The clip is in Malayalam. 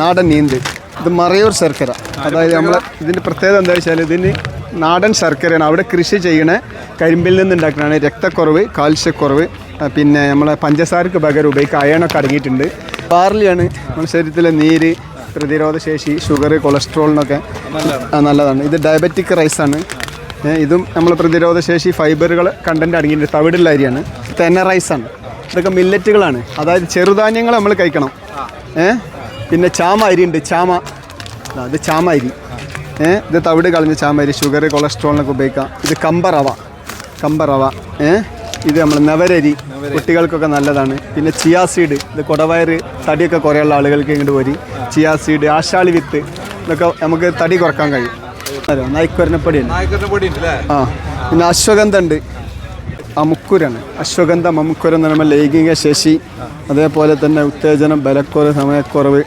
നാടൻ നീന്ത്. ഇത് മറയൂർ ശർക്കര. അതായത് നമ്മൾ ഇതിന്റെ പ്രത്യേകത എന്താ വെച്ചാൽ ഇതിന് നാടൻ ശർക്കരയാണ് അവിടെ കൃഷി ചെയ്യണ കരിമ്പിൽ നിന്ന് ഉണ്ടാക്കുന്നതാണ് രക്തക്കുറവ് കാൽസ്യക്കുറവ് പിന്നെ നമ്മളെ പഞ്ചസാരക്ക് പകരം ഉപയോഗിക്കുക അയണൊക്കെ അടങ്ങിയിട്ടുണ്ട്. പാർലിയാണ് നമ്മുടെ ശരീരത്തിലെ നീര് പ്രതിരോധ ശേഷി ഷുഗർ കൊളസ്ട്രോളിനൊക്കെ നല്ലതാണ്. ഇത് ഡയബറ്റിക് റൈസാണ്. ഇതും നമ്മൾ പ്രതിരോധ ശേഷി ഫൈബറുകൾ കണ്ടന്റ് അടങ്ങിയിട്ടുണ്ട്. തവിടുള്ള അരിയാണ്. തെന്ന റൈസാണ്. ഇതൊക്കെ മില്ലറ്റുകളാണ് അതായത് ചെറുധാന്യങ്ങൾ നമ്മൾ കഴിക്കണം. ഏ? പിന്നെ ചാമ അരി ഉണ്ട് ചാമ. അത് ഇത് ചാമ അരി ഏ ഇത് തവിട് കളഞ്ഞ ചാമ അരി ഷുഗർ കൊളസ്ട്രോളിനൊക്കെ ഉപയോഗിക്കാം. ഇത് കമ്പറവ. കമ്പറവ ഏ ഇത് നമ്മൾ നവരരി. കുട്ടികൾക്കൊക്കെ നല്ലതാണ്. പിന്നെ ചിയാ സീഡ് ഇത് കുടവയറ് തടിയൊക്കെ കുറേയുള്ള ആളുകൾക്ക് ഇങ്ങോട്ട് വരി. ചിയാ സീഡ് ആശാളി വിത്ത് ഇതൊക്കെ നമുക്ക് തടി കുറയ്ക്കാൻ കഴിയും. നായ്ക്കൊരനപ്പടിയുണ്ട്. നായക്കറിന്റെ പൊടി ഉണ്ട് ആ പിന്നെ അശ്വഗന്ധ ഉണ്ട്. അമുക്കുരാണ്. അശ്വഗന്ധ അമുക്കുരം എന്ന് പറയുമ്പോൾ ലൈംഗിക ശേഷി അതേപോലെ തന്നെ ഉത്തേജനം ബലക്കുറവ് സമയക്കുറവ്